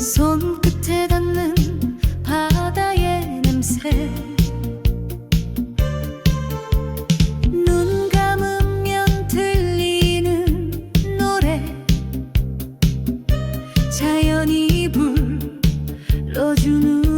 손끝에 닿는 바다의 냄새. 눈 감으면 들리는 노래. 자연이 불러주는